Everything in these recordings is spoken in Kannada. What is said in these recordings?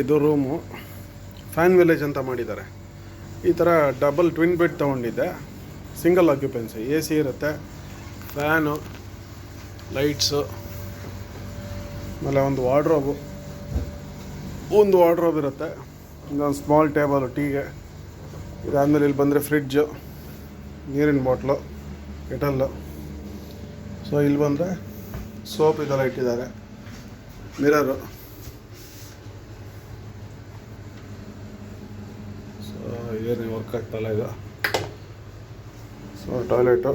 ಇದು ರೂಮು. ಫ್ಯಾನ್ ವಿಲೇಜ್ ಅಂತ ಮಾಡಿದ್ದಾರೆ. ಈ ಥರ ಡಬಲ್ ಟ್ವಿನ್ ಬೆಡ್ ತೊಗೊಂಡಿದ್ದೆ. ಸಿಂಗಲ್ ಆಕ್ಯುಪೆನ್ಸಿ ಎ ಸಿ ಇರುತ್ತೆ. ಫ್ಯಾನು, ಲೈಟ್ಸು, ಆಮೇಲೆ ಒಂದು ವಾರ್ಡ್ರೋಬು. ಒಂದು ವಾರ್ಡ್ರೋಬ್ ಇರುತ್ತೆ. ಇನ್ನೊಂದು ಸ್ಮಾಲ್ ಟೇಬಲು, ಟೀಗೆ. ಇದಾದಮೇಲೆ ಇಲ್ಲಿ ಬಂದರೆ ಫ್ರಿಡ್ಜು, ನೀರಿನ ಬಾಟ್ಲು, ಕೆಟಲ್ಲು. ಸೊ ಇಲ್ಲಿ ಬಂದರೆ ಸೋಪ್ ಇದೆಲ್ಲ ಇಟ್ಟಿದ್ದಾರೆ. ಮಿರರು ಸೊ ಏನು ವರ್ಕ್ ಆಗ್ತಾಯಿಲ್ಲ ಇದು ಸೊ ಟಾಯ್ಲೆಟು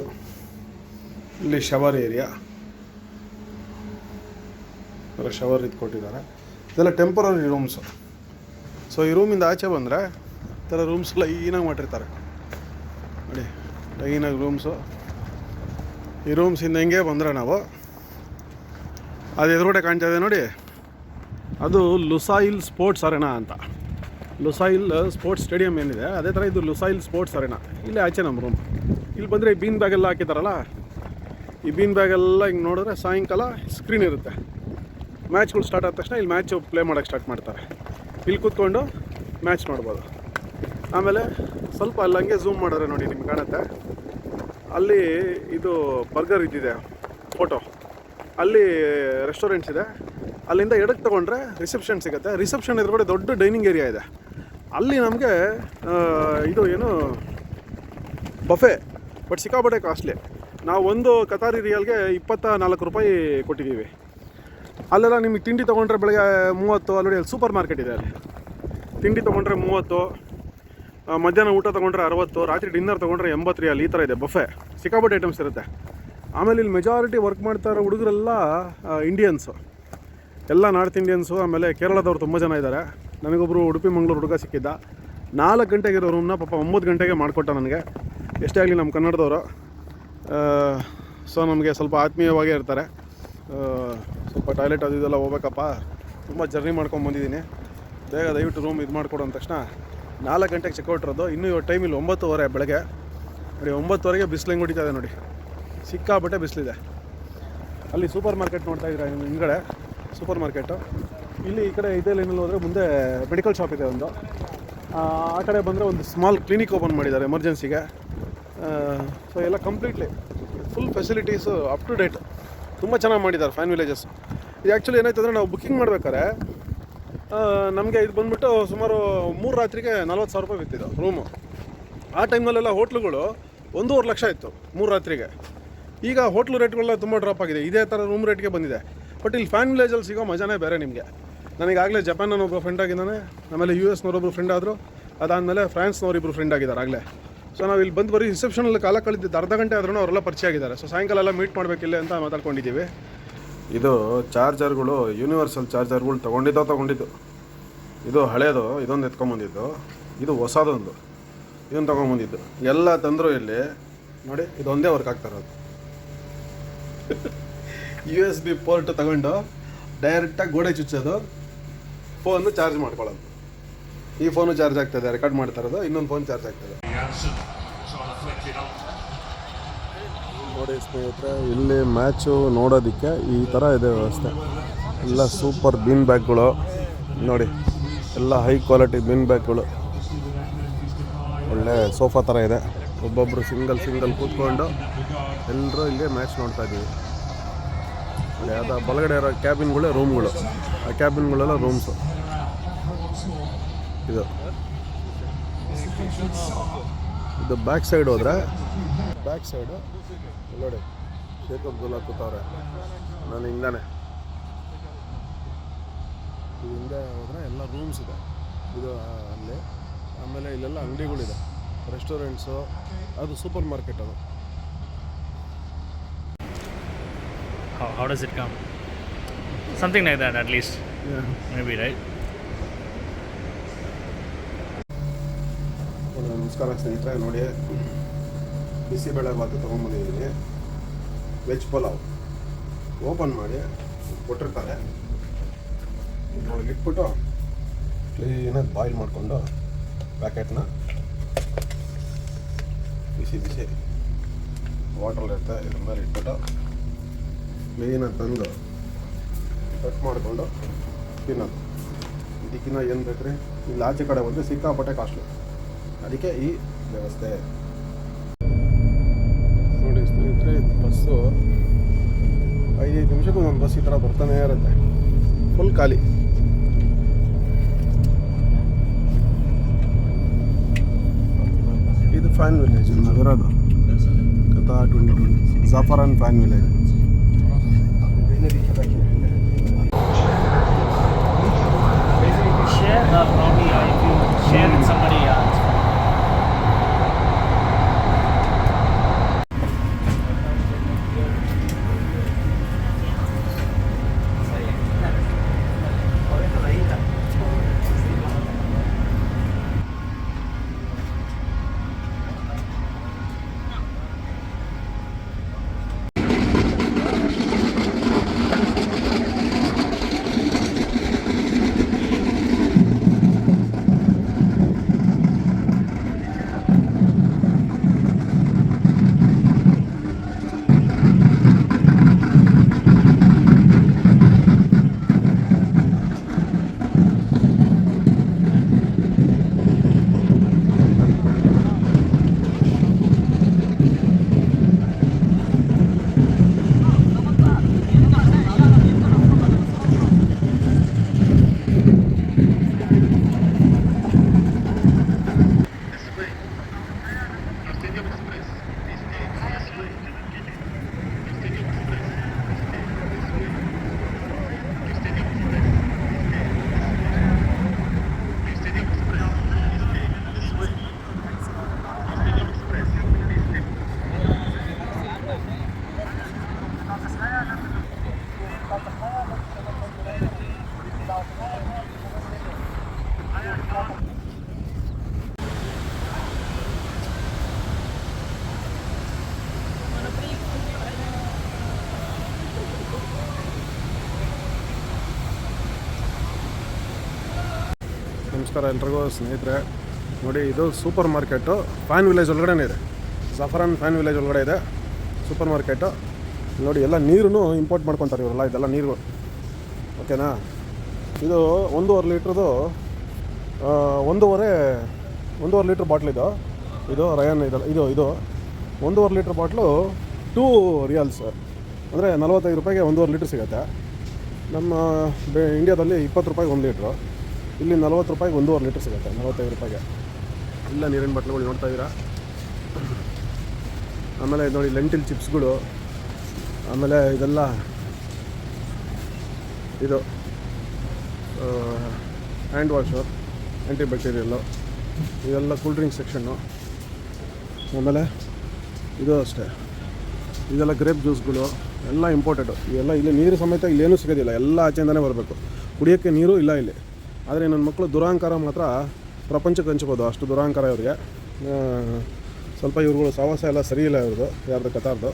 ಇಲ್ಲಿ ಶವರ್ ಏರಿಯಾ ಶವರ್ ಇದು ಕೊಟ್ಟಿದ್ದಾರೆ. ಇದೆಲ್ಲ ಟೆಂಪರರಿ ರೂಮ್ಸು ಸೊ ಈ ರೂಮಿಂದ ಆಚೆ ಬಂದರೆ ಈ ಥರ ರೂಮ್ಸ್ ಲೈನಾಗಿ ಮಾಡಿರ್ತಾರೆ. ನೋಡಿ ಲೈನಾಗಿ ರೂಮ್ಸು ಈ ರೂಮ್ಸಿಂದ ಹೆಂಗೆ ಬಂದರೆ ನಾವು ಅದು ಎದುರುಗಡೆ ಕಾಣ್ತಾ ಇದೆ ನೋಡಿ. ಅದು ಲುಸಾಯಿಲ್ ಸ್ಪೋರ್ಟ್ಸ್ ಅರೆನಾ ಅಂತ. ಲುಸಾಯಿಲ್ ಸ್ಪೋರ್ಟ್ಸ್ ಸ್ಟೇಡಿಯಂ ಏನಿದೆ, ಅದೇ ಥರ ಇದು ಲುಸಾಯಿಲ್ ಸ್ಪೋರ್ಟ್ಸ್ ಅರೆನಾ. ಇಲ್ಲೇ ಆಚೆ ನಮ್ಮ ರೂಮ್ ಇಲ್ಲಿ ಬಂದರೆ ಈ ಬೀನ್ ಬ್ಯಾಗೆಲ್ಲ ಹಾಕಿದಾರಲ್ಲ, ಈ ಬೀನ್ ಬ್ಯಾಗೆಲ್ಲ ಹಿಂಗೆ ನೋಡಿದ್ರೆ ಸಾಯಂಕಾಲ ಸ್ಕ್ರೀನ್ ಇರುತ್ತೆ. ಮ್ಯಾಚ್ಗಳು ಸ್ಟಾರ್ಟ್ ಆದ ತಕ್ಷಣ ಇಲ್ಲಿ ಮ್ಯಾಚು ಪ್ಲೇ ಮಾಡೋಕ್ಕೆ ಸ್ಟಾರ್ಟ್ ಮಾಡ್ತಾರೆ. ಇಲ್ಲಿ ಕೂತ್ಕೊಂಡು ಮ್ಯಾಚ್ ನೋಡ್ಬೋದು. ಆಮೇಲೆ ಸ್ವಲ್ಪ ಅಲ್ಲಂಗೆ ಝೂಮ್ ಮಾಡಿದ್ರೆ ನೋಡಿ ನಿಮ್ಗೆ ಕಾಣುತ್ತೆ. ಅಲ್ಲಿ ಇದು ಬರ್ಗರ್ ಇದ್ದಿದೆ ಫೋಟೋ ಅಲ್ಲಿ ರೆಸ್ಟೋರೆಂಟ್ಸ್ ಇದೆ. ಅಲ್ಲಿಂದ ಎಡಕ್ಕೆ ತೊಗೊಂಡ್ರೆ ರಿಸೆಪ್ಷನ್ ಸಿಗುತ್ತೆ. ರಿಸೆಪ್ಷನ್ ಎದುರುಗಡೆ ದೊಡ್ಡ ಡೈನಿಂಗ್ ಏರಿಯಾ ಇದೆ. ಅಲ್ಲಿ ನಮಗೆ ಇದು ಏನು ಬಫೆ ಬಟ್ ಸಿಕ್ಕಾಪಟ್ಟೆ ಕಾಸ್ಟ್ಲಿ ನಾವು ಒಂದು ಕತಾರಿ ರಿಯಲ್ಗೆ ಇಪ್ಪತ್ತ ನಾಲ್ಕು ರೂಪಾಯಿ ಕೊಟ್ಟಿದ್ದೀವಿ. ಅಲ್ಲೆಲ್ಲ ನಿಮಗೆ ತಿಂಡಿ ತೊಗೊಂಡ್ರೆ ಬೆಳಗ್ಗೆ ಮೂವತ್ತು ಆಲ್ರೆಡಿ ಅಲ್ಲಿ ಸೂಪರ್ ಮಾರ್ಕೆಟ್ ಇದೆ ಅಲ್ಲಿ. ತಿಂಡಿ ತೊಗೊಂಡ್ರೆ ಮೂವತ್ತು ಮಧ್ಯಾಹ್ನ ಊಟ ತೊಗೊಂಡ್ರೆ ಅರವತ್ತು, ರಾತ್ರಿ ಡಿನ್ನರ್ ತೊಗೊಂಡ್ರೆ ಎಂಬತ್ತು ರಿಯಲ್ ಈ ಥರ ಇದೆ ಬಫೆ ಸಿಕ್ಕಾಪಟ್ಟೆ ಐಟಮ್ಸ್ ಇರುತ್ತೆ. ಆಮೇಲೆ ಇಲ್ಲಿ ಮೆಜಾರಿಟಿ ವರ್ಕ್ ಮಾಡ್ತಾ ಇರೋ ಹುಡುಗರೆಲ್ಲ ಇಂಡಿಯನ್ಸು ಎಲ್ಲ ನಾರ್ತ್ ಇಂಡಿಯನ್ಸು ಆಮೇಲೆ ಕೇರಳದವ್ರು ತುಂಬ ಜನ ಇದ್ದಾರೆ. ನನಗೊಬ್ಬರು ಉಡುಪಿ, ಮಂಗಳೂರು ಹುಡುಗ ಸಿಕ್ಕಿದ್ದ. ನಾಲ್ಕು ಗಂಟೆಗೆ ಇರೋ ರೂಮ್ನ ಪಾಪ ಒಂಬತ್ತು ಗಂಟೆಗೆ ಮಾಡಿಕೊಟ್ಟ ನನಗೆ. ಎಷ್ಟೇ ಆಗಲಿ ನಮ್ಮ ಕನ್ನಡದವರು. ಸೊ ನಮಗೆ ಸ್ವಲ್ಪ ಆತ್ಮೀಯವಾಗೇ ಇರ್ತಾರೆ. ಸ್ವಲ್ಪ ಟಾಯ್ಲೆಟ್ ಅದು ಇದೆಲ್ಲ ಹೋಗ್ಬೇಕಪ್ಪ. ತುಂಬ ಜರ್ನಿ ಮಾಡ್ಕೊಂಡು ಬಂದಿದ್ದೀನಿ. ಬೇಗ ದಯವಿಟ್ಟು ರೂಮ್ ಇದು ಮಾಡಿಕೊಡು ಅಂದ ತಕ್ಷಣ. ನಾಲ್ಕು ಗಂಟೆಗೆ ಚೆಕ್ಔಟ್ ಇರೋದು. ಇನ್ನೂ ಇವತ್ತು ಟೈಮ್ ಇಲ್ಲಿ ಒಂಬತ್ತುವರೆ ಬೆಳಗ್ಗೆ. ನೋಡಿ, ಒಂಬತ್ತುವರೆಗೆ ಬಿಸಿಲು ಹೆಂಗೆ ಹೊಡಿತಾ ಇದೆ ನೋಡಿ. ಸಿಕ್ಕಾಪಟ್ಟೆ ಬಿಸಿಲಿದೆ. ಅಲ್ಲಿ ಸೂಪರ್ ಮಾರ್ಕೆಟ್ ನೋಡ್ತಾ ಇದ್ದೀರಾ ಹಿಂದ್ಗಡೆ? Supermarket. ಇಲ್ಲಿ ಈ ಕಡೆ ಇದೇ ಲೈನಲ್ಲಿ ಹೋದರೆ ಮುಂದೆ ಮೆಡಿಕಲ್ ಶಾಪ್ ಇದೆ ಒಂದು. ಆ ಆ ಕಡೆ ಬಂದರೆ ಒಂದು ಸ್ಮಾಲ್ ಕ್ಲಿನಿಕ್ ಓಪನ್ ಮಾಡಿದ್ದಾರೆ ಎಮರ್ಜೆನ್ಸಿಗೆ. ಸೊ ಎಲ್ಲ completely full facilities up to date ತುಂಬ ಚೆನ್ನಾಗಿ ಮಾಡಿದ್ದಾರೆ ಫ್ಯಾನ್ ವಿಲೇಜಸ್ ಇದು ಆ್ಯಕ್ಚುಲಿ ಏನಾಯ್ತು ಅಂದರೆ ನಾವು ಬುಕ್ಕಿಂಗ್ ಮಾಡ್ಬೇಕಾದ್ರೆ ನಮಗೆ ಇದು ಬಂದ್ಬಿಟ್ಟು ಸುಮಾರು ಮೂರು ರಾತ್ರಿಗೆ ನಲ್ವತ್ತು ಸಾವಿರ ರೂಪಾಯಿ ಬಿತ್ತಿದ್ದು ರೂಮು ಆ ಟೈಮ್ನಲ್ಲೆಲ್ಲ ಹೋಟ್ಲುಗಳು ಒಂದೂವರೆ ಲಕ್ಷ ಇತ್ತು ಮೂರು ರಾತ್ರಿಗೆ. ಈಗ ಹೋಟ್ಲು ರೇಟ್ಗಳೆಲ್ಲ ತುಂಬ ಡ್ರಾಪ್ ಆಗಿದೆ. ಇದೇ ಥರ ರೂಮ್ ರೇಟ್ಗೆ ಬಂದಿದೆ. ಬಟ್ ಇಲ್ಲಿ ಫ್ಯಾನ್ ವಿಲೇಜಲ್ಲಿ ಸಿಗೋ ಮಜಾನೇ ಬೇರೆ ನಿಮಗೆ. ನನಗಾಗಲೇ ಜಪಾನ್ನ ಒಬ್ಬ ಫ್ರೆಂಡ್ ಆಗಿದ್ದಾನೆ. ಆಮೇಲೆ ಯು ಎಸ್ನವರೊಬ್ಬರು ಫ್ರೆಂಡ್ ಆದರು. ಅದಾದಮೇಲೆ ಫ್ರಾನ್ಸ್ನವರಿಬ್ಬರು ಫ್ರೆಂಡ್ ಆಗಿದ್ದಾರೆ ಆಗಲೇ. ಸೊ ನಾವು ಇಲ್ಲಿ ಬಂದು ಬರೀ ರಿಸೆಪ್ಷನಲ್ಲಿ ಕಾಲ ಕಳೆದಿದ್ದು ಅರ್ಧ ಗಂಟೆ ಆದ್ರೂ ಅವರೆಲ್ಲ ಪರಿಚಯ ಆಗಿದ್ದಾರೆ. ಸೊ ಸಾಯಂಕಾಲ ಎಲ್ಲ ಮೀಟ್ ಮಾಡಬೇಕಿಲ್ಲ ಅಂತ ಮಾತಾಡ್ಕೊಂಡಿದ್ದೀವಿ. ಇದು ಚಾರ್ಜರ್ಗಳು ಯೂನಿವರ್ಸಲ್ ಚಾರ್ಜರ್ಗಳು ತೊಗೊಂಡಿದ್ದೋ ತೊಗೊಂಡಿದ್ದು. ಇದು ಹಳೇದು, ಇದೊಂದು ಎತ್ಕೊಂಬಂದಿದ್ದು. ಇದು ಹೊಸದೊಂದು. ಇದನ್ನು ತೊಗೊಂಬಂದಿದ್ದು. ಎಲ್ಲ ತಂದರು ಇಲ್ಲಿ. ನೋಡಿ, ಇದೊಂದೇ ವರ್ಕ್ ಆಗ್ತಾ ಇರೋದು. ಯು ಎಸ್ ಬಿ ಪೋರ್ಟ್ ತಗೊಂಡು ಡೈರೆಕ್ಟಾಗಿ ಗೋಡೆ ಚುಚ್ಚೋದು. ಫೋನು ಚಾರ್ಜ್ ಮಾಡ್ಕೊಳ್ಳೋದು. ಈ ಫೋನು ಚಾರ್ಜ್ ಆಗ್ತದೆ ರೆಕಾರ್ಡ್ ಮಾಡ್ತಾ ಇರೋದು, ಇನ್ನೊಂದು ಫೋನ್ ಚಾರ್ಜ್ ಆಗ್ತದೆ. ನೋಡಿ ಸ್ನೇಹಿತರೆ, ಇಲ್ಲಿ ಮ್ಯಾಚು ನೋಡೋದಕ್ಕೆ ಈ ಥರ ಇದೆ ವ್ಯವಸ್ಥೆ. ಎಲ್ಲ ಸೂಪರ್ ಬೀನ್ ಬ್ಯಾಗ್ಗಳು ನೋಡಿ, ಎಲ್ಲ ಹೈ ಕ್ವಾಲಿಟಿ ಬೀನ್ ಬ್ಯಾಗ್ಗಳು ಒಳ್ಳೆ ಸೋಫಾ ಥರ ಇದೆ. ಒಬ್ಬೊಬ್ಬರು ಸಿಂಗಲ್ ಸಿಂಗಲ್ ಕೂತ್ಕೊಂಡು ಎಲ್ಲರೂ ಇಲ್ಲೇ ಮ್ಯಾಚ್ ನೋಡ್ತಾ ಇದ್ದೀವಿ. ಅದು ಬಲಗಡೆ ಇರೋ ಕ್ಯಾಬಿನ್ಗಳೇ ರೂಮ್ಗಳು ಆ ಕ್ಯಾಬಿನ್ಗಳೆಲ್ಲ ರೂಮ್ಸು ಇದು. ಇದು ಬ್ಯಾಕ್ ಸೈಡ್ ಹೋದ್ರೆ ಬ್ಯಾಕ್ ಸೈಡು ನೋಡಿ ಶೇಖ್ ಅಬ್ದುಲ್ಲಾ ಕೂತವ್ರೆ. ನಾನು ಇದು ಹಿಂದೆ ಹೋದರೆ ಎಲ್ಲ ರೂಮ್ಸ್ ಇದೆ. ಇದು ಅಲ್ಲಿ. ಆಮೇಲೆ ಇಲ್ಲೆಲ್ಲ ಅಂಗಡಿಗಳಿದೆ. ರೆಸ್ಟೋರೆಂಟ್ಸು ಅದು ಸೂಪರ್ ಮಾರ್ಕೆಟ್ ಅದು. How, how does it come? Something like that, at least. Maybe, right? ನಮಸ್ಕಾರ ಸ್ನೇಹಿತರೆ ನೋಡಿ ಬಿಸಿಬೇಳೆ ಭಾತು ತೊಗೊಂಬಂದಿದ್ದೀನಿ ವೆಜ್ ಪಲಾವ್ ಓಪನ್ ಮಾಡಿ ಕೊಟ್ಟಿರ್ತಾರೆ ಇದ್ರೊಳಗೆ ಇಟ್ಬಿಟ್ಟು ಕ್ಲೀನಾಗಿ ಬಾಯ್ಲ್ ಮಾಡಿಕೊಂಡು ಪ್ಯಾಕೆಟ್ನ ಬಿಸಿ ಬಿಸಿ ವಾಟರ್ ಇರುತ್ತೆ ಇದ್ರ ಮೇಲೆ ಇಟ್ಬಿಟ್ಟು ಕ್ಲೀನಾಗಿ ತಂದು ಕಟ್ ಮಾಡಿಕೊಂಡು ತಿನ್ನೋದು. ಇದಕ್ಕಿನ್ನ ಏನು ಬೇಕ್ರಿ? ಇಲ್ಲಿ ಆಚೆ ಕಡೆ ಬಂದರೆ ಸಿಕ್ಕಾಪಟ್ಟೆ ಕಾಸ್ಟ್ಲಿ ಅದಕ್ಕೆ ಈ ವ್ಯವಸ್ಥೆ. ನೋಡಿ ಸ್ನೇಹಿತರೆ ಬಸ್ಸು ಐದೈದು ನಿಮಿಷಕ್ಕೂ ಒಂದು ಬಸ್ ಈ ಥರ ಬರ್ತಾನೆ ಇರುತ್ತೆ. ಫುಲ್ ಖಾಲಿ. ಇದು ಫ್ಯಾನ್ ವಿಲೇಜ್ ನಗರದ ಕಥಾ twenty twenty Zafaran fan village Yeah. Uh, ನಮಸ್ಕಾರ ಎಲ್ರಿಗೂ ಸ್ನೇಹಿತರೆ, ನೋಡಿ ಇದು ಸೂಪರ್ ಮಾರ್ಕೆಟು. ಫ್ಯಾನ್ ವಿಲೇಜ್ ಒಳಗಡೆ ಇದೆ. ಸಫರನ್ ಫ್ಯಾನ್ ವಿಲೇಜ್ ಒಳಗಡೆ ಇದೆ. ಸೂಪರ್ ಮಾರ್ಕೆಟು ನೋಡಿ ಎಲ್ಲ ನೀರು ಇಂಪೋರ್ಟ್ ಮಾಡ್ಕೊತಾರೆ ಇವರೆಲ್ಲ, ಇದೆಲ್ಲ ನೀರು. ಓಕೆನಾ ಇದು ಒಂದೂವರೆ ಲೀಟ್ರದು ಒಂದೂವರೆ ಒಂದೂವರೆ ಲೀಟ್ರ್ ಬಾಟ್ಲಿದು ಇದು. ರಯನ್ ಇದೆಲ್ಲ ಇದು ಇದು ಒಂದೂವರೆ ಲೀಟ್ರ್ ಬಾಟ್ಲು ಟೂ ರಿಯಲ್ಸ್ ಅಂದರೆ ನಲ್ವತ್ತೈದು ರೂಪಾಯಿಗೆ ಒಂದೂವರೆ ಲೀಟ್ರ್ ಸಿಗುತ್ತೆ. ನಮ್ಮ ಬೆ ಇಂಡಿಯಾದಲ್ಲಿ ಇಪ್ಪತ್ತು ರೂಪಾಯಿಗೆ ಒಂದು ಲೀಟ್ರು. ಇಲ್ಲಿ ನಲ್ವತ್ತು ರೂಪಾಯಿಗೆ ಒಂದೂವರೆ ಲೀಟ್ರ್ ಸಿಗುತ್ತೆ, ನಲ್ವತ್ತೈದು ರೂಪಾಯಿಗೆ. ಇಲ್ಲ ನೀರಿನ ಬಟ್ಲುಗಳು ನೋಡ್ತಾ ಇದ್ದೀರಾ? ಆಮೇಲೆ ನೋಡಿ ಲೆಂಟಿಲ್ ಚಿಪ್ಸ್ಗಳು, ಆಮೇಲೆ ಇದೆಲ್ಲ ಇದು ಹ್ಯಾಂಡ್ ವಾಶು ಆ್ಯಂಟಿ ಬ್ಯಾಕ್ಟೀರಿಯಲ್ಲು ಇದೆಲ್ಲ ಕೂಲ್ ಡ್ರಿಂಕ್ ಸೆಕ್ಷನ್ನು ಆಮೇಲೆ ಇದು ಅಷ್ಟೇ. ಇದೆಲ್ಲ ಗ್ರೇಪ್ ಜ್ಯೂಸ್ಗಳು ಎಲ್ಲ ಇಂಪಾರ್ಟೆಂಟು ಇವೆಲ್ಲ ಇಲ್ಲಿ ನೀರು ಸಮೇತ ಇಲ್ಲೇನೂ ಸಿಗೋದಿಲ್ಲ, ಎಲ್ಲ ಆಚೆಯಿಂದಲೇ ಬರಬೇಕು. ಕುಡಿಯೋಕ್ಕೆ ನೀರು ಇಲ್ಲ ಇಲ್ಲಿ. ಆದರೆ ನನ್ನ ಮಕ್ಕಳು ದುರಹಂಕಾರ ಮಾತ್ರ ಪ್ರಪಂಚಕ್ಕೆ ಹಂಚ್ಬೋದು. ಅಷ್ಟು ದುರಹಂಕಾರ ಇವರಿಗೆ. ಸ್ವಲ್ಪ ಇವ್ರುಗಳು ಸಹವಾಸ ಎಲ್ಲ ಸರಿ ಇಲ್ಲ ಇವ್ರದ್ದು, ಯಾರ್ದು ಕಥಾರ್ದು.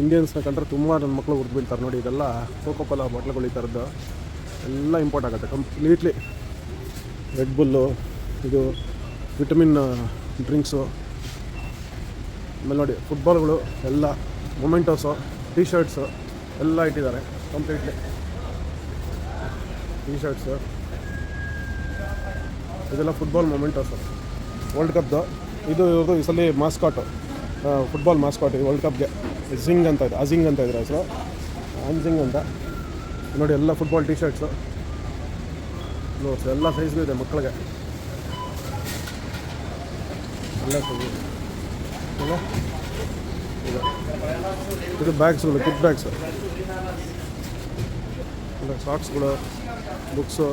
ಇಂಡಿಯನ್ಸ್ನ ಕಂಡ್ರೆ ತುಂಬ ನನ್ನ ಮಕ್ಕಳು ಹುಡ್ದು ಬೀಳ್ತಾರೆ ನೋಡಿ, ಇದೆಲ್ಲ ಕೋಕೋ ಕೋಲಾ ಬಾಟ್ಲುಗಳು ಈ ಥರದ್ದು. ಎಲ್ಲ ಇಂಪೋರ್ಟ್ ಆಗುತ್ತೆ ಕಂಪ್ಲೀಟ್ಲಿ ರೆಡ್ ಬುಲ್ಲು ಇದು ವಿಟಮಿನ್ ಡ್ರಿಂಕ್ಸು ಆಮೇಲೆ ನೋಡಿ ಫುಟ್ಬಾಲ್ಗಳು ಎಲ್ಲ ಮೊಮೆಂಟೋಸು ಟೀ ಶರ್ಟ್ಸು ಎಲ್ಲ ಇಟ್ಟಿದ್ದಾರೆ ಕಂಪ್ಲೀಟ್ಲಿ ಟೀ ಶರ್ಟ್ಸು ಇದೆಲ್ಲ ಫುಟ್ಬಾಲ್ ಮೊಮೆಂಟೋಸು ವರ್ಲ್ಡ್ ಕಪ್ದು ಇದು ಇವ್ರದ್ದು ಈ ಸಲ ಮಾಸ್ಕಾಟು ಫುಟ್ಬಾಲ್ ಮಾಸ್ಕಾಟ್ ವರ್ಲ್ಡ್ ಕಪ್ಗೆ ಝಿಂಗ್ ಅಂತ ಇದೆ ಅಜಿಂಗ್ ಅಂತ ಇದ್ರೆ ಹೆಸರು. ಅನ್ಜಿಂಗ್ ಅಂತ. ನೋಡಿ ಎಲ್ಲ ಫುಟ್ಬಾಲ್ ಟಿ ಶರ್ಟ್ಸು ನೋಡ್ಸ್, ಎಲ್ಲ ಸೈಜ್ಗೂ ಇದೆ ಮಕ್ಕಳಿಗೆ. ಎಲ್ಲ ಸೈಜ್ ಇದೆ. ಇದು ಇದು ಬ್ಯಾಗ್ಸ್ಗಳು ಕಿಟ್ ಬ್ಯಾಗ್ಸು ಸಾಕ್ಸ್ಗಳು ಬುಕ್ಸು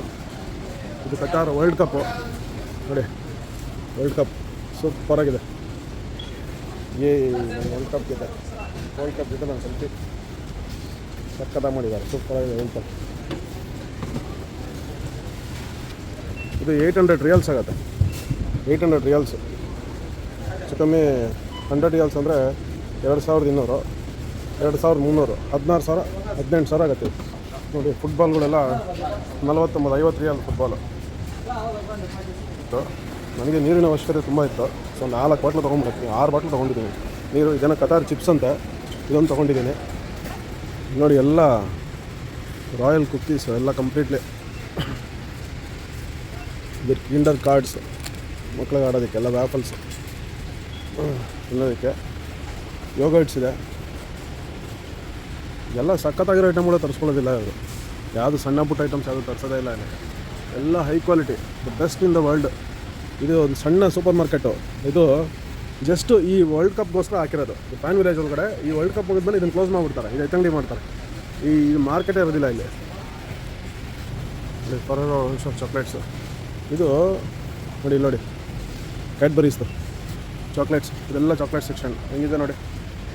ಇದು ಕಟಾರ್ ವರ್ಲ್ಡ್ ಕಪ್ಪು ನೋಡಿ ವರ್ಲ್ಡ್ ಕಪ್ ಸೂಪರ್ ಆಗಿದೆ. ಏ ವರ್ಲ್ಡ್ ಕಪ್ ಇದೆ ವರ್ಲ್ಡ್ ಕಪ್ ಇದೆ ನಾನು ಸಂತಿ ಸಕ್ಕತ್ತಾಗಿ ಮಾಡಿದ್ದಾರೆ. ಸೂಪರಾಗಿದೆ ವರ್ಲ್ಡ್ ಕಪ್ ಇದು ಏಯ್ಟ್ ಹಂಡ್ರೆಡ್ ರಿಯಲ್ಸ್ ಆಗುತ್ತೆ. ಏಯ್ಟ್ ಹಂಡ್ರೆಡ್ ರಿಯಲ್ಸ್ ಹೆಚ್ಚು ಕಮ್ಮಿ ಹಂಡ್ರೆಡ್ ರಿಯಲ್ಸ್ ಅಂದರೆ ಎರಡು ಸಾವಿರದ ಇನ್ನೂರು, ಎರಡು ಸಾವಿರದ ಮುನ್ನೂರು, ಹದಿನಾರು ಸಾವಿರ, ಹದಿನೆಂಟು ಸಾವಿರ ಆಗುತ್ತೆ. ನೋಡಿ ಫುಟ್ಬಾಲ್ಗಳೆಲ್ಲ ನಲವತ್ತೊಂಬತ್ತು, ಐವತ್ತು ರಿಯಲ್ ಫುಟ್ಬಾಲು ಇತ್ತು. ನನಗೆ ನೀರಿನ ಅವಶ್ಯಕತೆ ತುಂಬ ಇತ್ತು. ಸೊ ನಾಲ್ಕು ಬಾಟ್ಲು ತೊಗೊಂಡ್ಬಿಡ್ತೀನಿ ಆರು ಬಾಟ್ಲು ತೊಗೊಂಡಿದ್ದೀನಿ. ನೀರು ಇದನ್ನು ಕತಾರ್ ಚಿಪ್ಸ್ ಅಂತ. ಇದೊಂದು ತೊಗೊಂಡಿದ್ದೀನಿ. ನೋಡಿ, ಎಲ್ಲ ರಾಯಲ್ ಕುಕ್ಕೀಸ್ ಎಲ್ಲ ಕಂಪ್ಲೀಟ್ಲಿ ಇದು ಕಿಂಡರ್ ಕಾರ್ಡ್ಸ್. ಮಕ್ಳಿಗೆ ಆಡೋದಕ್ಕೆ, ಎಲ್ಲ ವ್ಯಾಪಲ್ಸ್ ತಿನ್ನೋದಕ್ಕೆ. ಯೋಗರ್ಟ್ಸ್ ಇದೆ. ಎಲ್ಲ ಸಖತ್ತಾಗಿರೋ ಐಟಮ್ಗಳು ತರಿಸ್ಕೊಳ್ಳೋದಿಲ್ಲ ಇವರು. ಯಾವುದು ಸಣ್ಣ ಪುಟ್ಟ ಐಟಮ್ಸ್ ಯಾವುದು ತರಿಸೋದೇ ಇಲ್ಲ. ಎಲ್ಲ high quality the best in the world ಇದು ಒಂದು ಸಣ್ಣ ಸೂಪರ್ ಮಾರ್ಕೆಟು ಇದು ಜಸ್ಟ್ ಈ ವರ್ಲ್ಡ್ ಕಪ್ಗೋಸ್ಕರ ಹಾಕಿರೋದು. ಫ್ಯಾನ್ ವಿಲೇಜ್ ಒಳಗಡೆ ಈ ವರ್ಲ್ಡ್ ಕಪ್ ಹೋಗಿದ್ಮೇಲೆ ಇದನ್ನು ಕ್ಲೋಸ್ ಮಾಡಿಬಿಡ್ತಾರೆ. ಇದು ಎತ್ತಂಗಡಿ ಮಾಡ್ತಾರೆ. ಈ ಮಾರ್ಕೆಟೇ ಇರೋದಿಲ್ಲ ಇಲ್ಲಿ. ಫರೋರೋ ಆಫ್ ಚಾಕ್ಲೇಟ್ಸು ಇದು ನೋಡಿ ನೋಡಿ. ಕ್ಯಾಡ್ಬರೀಸ್ದು ಚಾಕ್ಲೇಟ್ಸ್ ಇದೆಲ್ಲ ಚಾಕ್ಲೇಟ್ ಸೆಕ್ಷನ್ ಹೆಂಗಿದೆ ನೋಡಿ.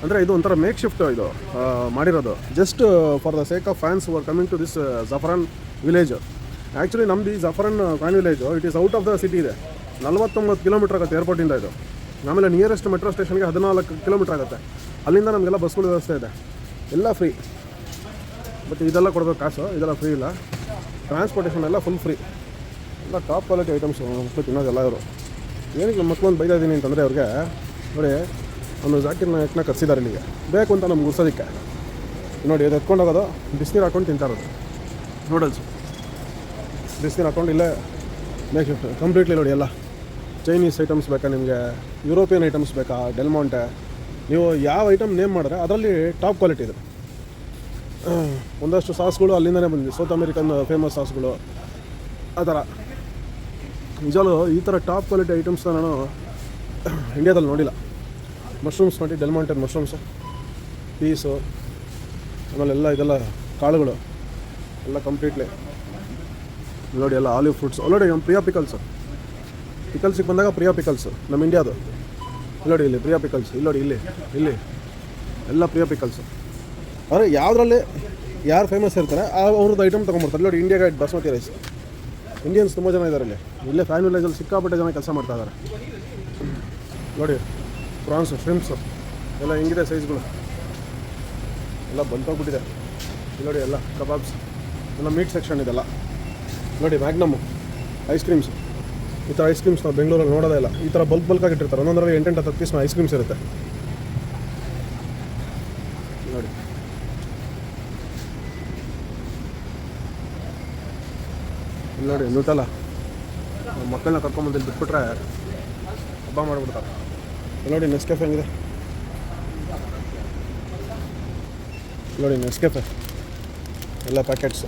ಅಂದರೆ ಇದು ಒಂಥರ ಮೇಕ್ ಶಿಫ್ಟ್ ಇದು ಮಾಡಿರೋದು. Just for the sake of fans were coming to this Zafaran village actually ನಮ್ದು ಈ Zafaran fan village it is out of the city ಇದೆ. ನಲ್ವತ್ತೊಂಬತ್ತು ಕಿಲೋಮೀಟರ್ ಆಗುತ್ತೆ ಏರ್ಪೋರ್ಟಿಂದ ಇದು ಆಮೇಲೆ ನಿಯರೆಸ್ಟ್ ಮೆಟ್ರೋ ಸ್ಟೇಷನ್ಗೆ ಹದಿನಾಲ್ಕು ಕಿಲೋಮೀಟರ್ ಆಗುತ್ತೆ. ಅಲ್ಲಿಂದ ನಮಗೆಲ್ಲ ಬಸ್ಗಳ ವ್ಯವಸ್ಥೆ ಇದೆ. ಎಲ್ಲ ಫ್ರೀ ಬಟ್ ಇದೆಲ್ಲ ಕೊಡಬೇಕು ಕಾಸು. ಇದೆಲ್ಲ ಫ್ರೀ ಇಲ್ಲ. ಟ್ರಾನ್ಸ್ಪೋರ್ಟೇಷನ್ ಎಲ್ಲ ಫುಲ್ ಫ್ರೀ ಎಲ್ಲ ಟಾಪ್ ಕ್ವಾಲಿಟಿ ಐಟಮ್ಸ್ ಮಕ್ಕಳು ತಿನ್ನೋದೆಲ್ಲ ಇವರು. ಏನಕ್ಕೆ ನಮ್ಮ ಮಕ್ಕಳು ಒಂದು ಬೈತಾ ಇದ್ದೀನಿ ಅಂತಂದರೆ ಅವ್ರಿಗೆ ನೋಡಿ ಅವನು ಜಾಕಿರ್ ನಾಯಕನ ಕರೆಸಿದ್ದಾರೆ ಇಲ್ಲಿಗೆ. ಬೇಕು ಅಂತ ನಮ್ಗೆ ಉರ್ಸೋದಕ್ಕೆ ನೋಡಿ, ಅದು ಎತ್ಕೊಂಡು ಹೋಗೋದು ಬಿಸಿನೀರು ಹಾಕೊಂಡು ತಿಂತಾರದು ನೂಡಲ್ಸ್ ಬಿಸಿನೀರು ಹಾಕೊಂಡು ಇಲ್ಲೇ ಮೇಕ್ ಶಿಫ್ಟ್ ಕಂಪ್ಲೀಟ್ಲಿ ನೋಡಿ ಎಲ್ಲ. ಚೈನೀಸ್ ಐಟಮ್ಸ್ ಬೇಕಾ ನಿಮಗೆ? ಯುರೋಪಿಯನ್ ಐಟಮ್ಸ್ ಬೇಕಾ? ಡೆಲ್ಮಾಂಟೆ ನೀವು ಯಾವ ಐಟಮ್ ನೇಮ್ ಮಾಡಿದ್ರೆ ಅದರಲ್ಲಿ ಟಾಪ್ ಕ್ವಾಲಿಟಿ ಇದೆ. ಒಂದಷ್ಟು ಸಾಸ್ಗಳು ಅಲ್ಲಿಂದನೇ ಬಂದಿದೆ ಸೌತ್ ಅಮೇರಿಕನ್ ಫೇಮಸ್ ಸಾಸ್ಗಳು. ಆ ಥರ. ನಿಜಾಲು ಈ ಥರ ಟಾಪ್ ಕ್ವಾಲಿಟಿ ಐಟಮ್ಸ್ನ ನಾನು ಇಂಡಿಯಾದಲ್ಲಿ ನೋಡಿಲ್ಲ. ಮಶ್ರೂಮ್ಸ್ ನೋಡಿ ಡೆಲ್ಮಾಂಟೆಡ್ ಮಶ್ರೂಮ್ಸು ಪೀಸು ಆಮೇಲೆ ಎಲ್ಲ ಇದೆಲ್ಲ ಕಾಳುಗಳು. ಎಲ್ಲ ಕಂಪ್ಲೀಟ್ಲಿ ನೋಡಿ, ಎಲ್ಲ ಆಲಿವ್ ಫ್ರೂಟ್ಸ್ ನೋಡಿ, ನಮ್ಮ ಪ್ರಿಯಾ ಪಿಕಲ್ಸ್ ಪಿಕಲ್ಸಿಗೆ ಬಂದಾಗ ಪ್ರಿಯಾ ಪಿಕಲ್ಸ್ ನಮ್ಮ ಇಂಡಿಯಾದು ಇಲ್ಲೋಡಿ ನೋಡಿ, ಇಲ್ಲಿ ಪ್ರಿಯಾ ಪಿಕಲ್ಸ್ ಇಲ್ಲೋಡಿ ನೋಡಿ, ಇಲ್ಲಿ ಇಲ್ಲಿ. ಎಲ್ಲ ಪ್ರಿಯಾ ಪಿಕಲ್ಸ್ ಅಂದರೆ ಯಾವುದ್ರಲ್ಲಿ ಯಾರು ಫೇಮಸ್ ಇರ್ತಾರೆ, ಆ ಅವ್ರದ್ದು ಐಟಮ್ ತೊಗೊಂಬರ್ತಾರೆ ನೋಡಿ India Gate basmati rice Indians ತುಂಬ ಜನ ಇದ್ದಾರೆ ಇಲ್ಲಿ. ಇಲ್ಲೇ ಫ್ಯಾಮಿಲಿ ವಿಲೇಜಲ್ಲಿ ಸಿಕ್ಕಾಪಟ್ಟೆ ಜನ ಕೆಲಸ ಮಾಡ್ತಾ ಇದ್ದಾರೆ ನೋಡಿ ಪ್ರಾನ್ಸು ಶ್ರಿಮ್ಸು ಎಲ್ಲ ಹೆಂಗಿದೆ ಸೈಜ್ಗಳು ಎಲ್ಲ ಬಂತೋಗ್ಬಿಟ್ಟಿದೆ ನೋಡಿ, ಎಲ್ಲ ಕಬಾಬ್ಸ್. ಎಲ್ಲ ಮೀಟ್ ಸೆಕ್ಷನ್ ಇದೆಲ್ಲ. ನೋಡಿ ಮ್ಯಾಗ್ನಮ್ಮು ಐಸ್ ಕ್ರೀಮ್ಸ್ ಈ ಥರ ಐಸ್ ಕ್ರೀಮ್ಸ್ ನಾವು ಬೆಂಗಳೂರಲ್ಲಿ ನೋಡೋದೇ ಇಲ್ಲ. ಈ ಥರ ಬಲ್ಕ್ ಬಲ್ಕ್ ಇಟ್ಟಿರ್ತಾರೆ ಒಂದೊಂದರಲ್ಲಿ ಎಂಟೆಂಟು ಹತ್ತು ಪೀಸ್ನ ಐಸ್ ಕ್ರೀಮ್ಸ್ ಇರುತ್ತೆ. ನೋಡಿ. ಇಲ್ಲಿ ನೋಡಿ ಲೂಟಲ್ಲ ಮಕ್ಕಳನ್ನ ಕರ್ಕೊಂಬಂದು ಬಿಟ್ಬಿಟ್ರೆ ಹಬ್ಬ ಮಾಡಿಬಿಡ್ತಾರೆ. ನೋಡಿ ನೆಸ್ಕೆಫೆ ಹೆಂಗಿದೆ? ಇಲ್ಲಿ ನೋಡಿ ನೆಸ್ಕೆಫೆ ಎಲ್ಲ ಪ್ಯಾಕೆಟ್ಸು